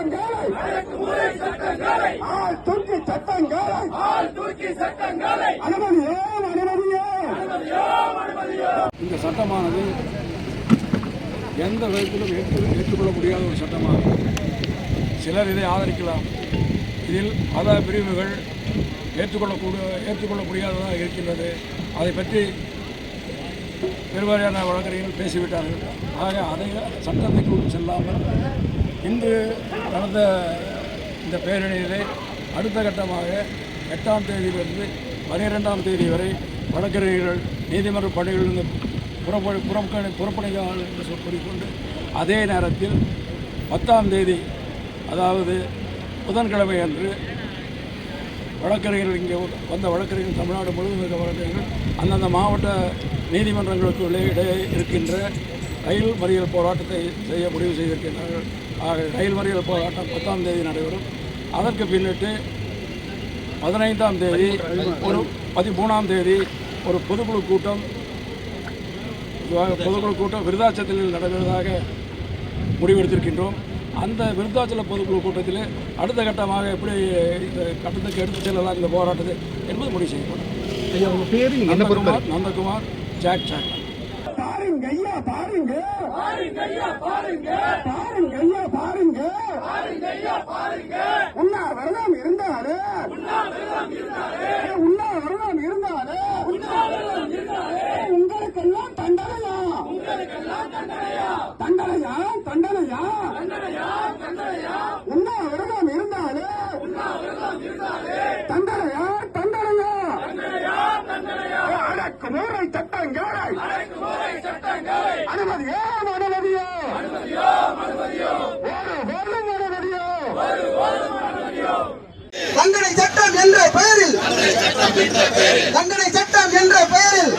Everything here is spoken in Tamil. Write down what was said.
சட்டங்களை. சட்டங்களை. ஆள் தூக்கி சட்டங்களை. ஆள் தூக்கி சட்டங்களை. அனுமதியே அனுமதியே. இந்த சட்டமானது எந்த விதத்திலும் ஏற்று ஏற்றுக்கொள்ள முடியாத ஒரு சட்டமாகும். சிலர் இதை ஆதரிக்கலாம். இதில் பல பிரிவுகள் ஏற்றுக்கொள்ளக்கூடிய ஏற்றுக்கொள்ள முடியாததாக இருக்கின்றது. அதை பற்றி பெருவாரியான வழக்கறிஞர்கள் பேசிவிட்டார்கள். ஆக அதை கொண்டு செல்லாமல் இன்று நடந்த இந்த பேரணியிலே அடுத்த கட்டமாக எட்டாம் தேதியிலிருந்து பனிரெண்டாம் தேதி வரை வழக்கறிஞர்கள் நீதிமன்ற பணிகளிலிருந்து புறப்படு புறப்பணி புறப்பணிகள் என்று சொல் கூறிக்கொண்டு அதே நேரத்தில் பத்தாம் தேதி அதாவது புதன்கிழமை அன்று வழக்கறிஞர்கள் இங்கே வந்த வழக்கறிஞர்கள் தமிழ்நாடு முழுவதும் இருக்க வழக்கறிஞர்கள் அந்தந்த மாவட்ட நீதிமன்றங்களுக்கு இடையே இருக்கின்ற ரயில் மறியல் போராட்டத்தை செய்ய முடிவு செய்திருக்கின்றார்கள். ரயில் மறியல் போராட்டம் பத்தாம் தேதி நடைபெறும். அதற்கு பின்னிட்டு பதினைந்தாம் தேதி ஒரு பதிமூணாம் தேதி ஒரு பொதுக்குழு கூட்டம் இதுவாக பொதுக்குழு கூட்டம் விருதாச்சலத்தில் நடைபெறுவதாக முடிவெடுத்திருக்கின்றோம். அந்த விருத்தாச்சல பொதுக்குழு கூட்டத்தில் அடுத்த கட்டமாக எப்படி இந்த கட்டத்துக்கு எடுத்து செல்லலாம் இந்த போராட்டத்தை என்பது முடிவு செய்யப்படும். நந்தகுமார் நந்தகுமார் ஜாக் ஜாக் பாருங்க ஐயா பாருங்க பாருங்க ஐயா பாருங்க பாருங்க. ஐயா பாருங்க. உண்ணாவிரதம் இருந்தாரு உண்ணாவிரதம் இருந்தாரு உண்ணாவிரதம் இருந்தாரு உங்களுக்கெல்லாம் தண்டனையா? தண்டனையா? தண்டனையா? இருந்தாரு உண்ணாவிரதம் இருந்தாரு தண்டனையா? தண்டனையா? சட்டங்களை. அனுமதியோ தண்டனை சட்டம் என்ற பெயரில். தண்டனை சட்டம் என்ற பெயரில்.